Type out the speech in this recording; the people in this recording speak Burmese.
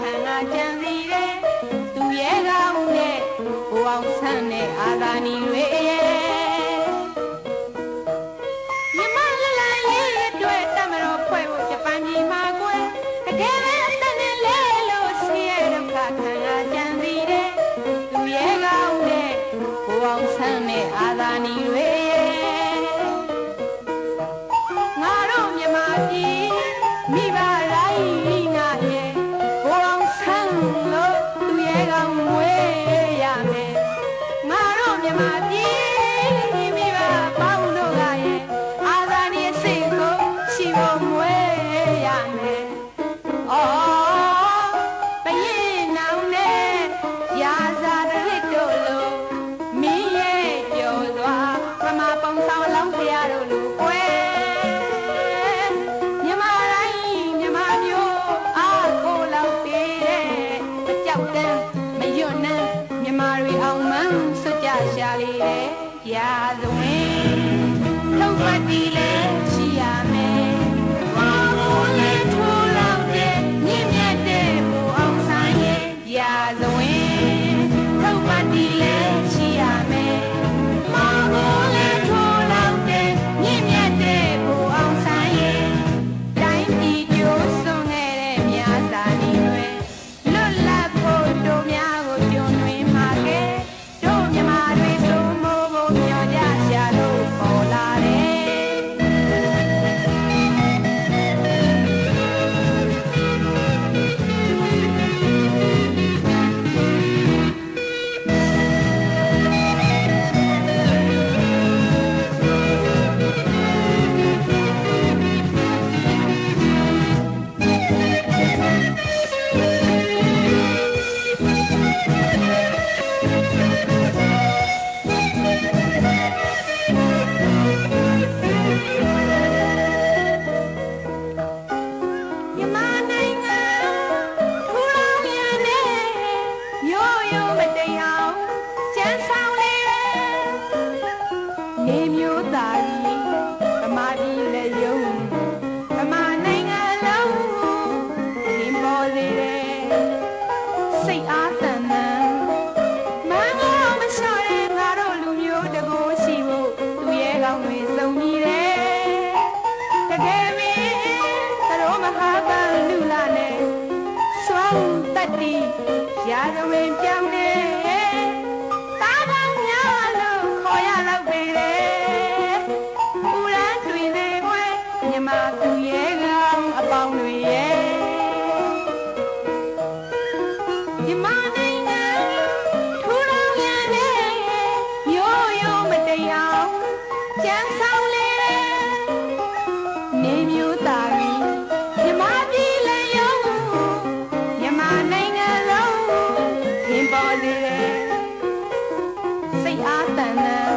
ခန္ဓာကြံစီတယ်သူရဲကောင်းတဲ့ဘဝဆန်းတဲ့အာသာနီတွေ အာကိုလောက်ပေးတဲ့မကြောက်တမ်းမယွန်းနှမ်းမြမာတွေအောင်မှန်းစွတ်ကြရှာလေတဲ့ရာဇဝင်လှုပ်ပတ်တီလေ ဟာတန် 被阿等呢。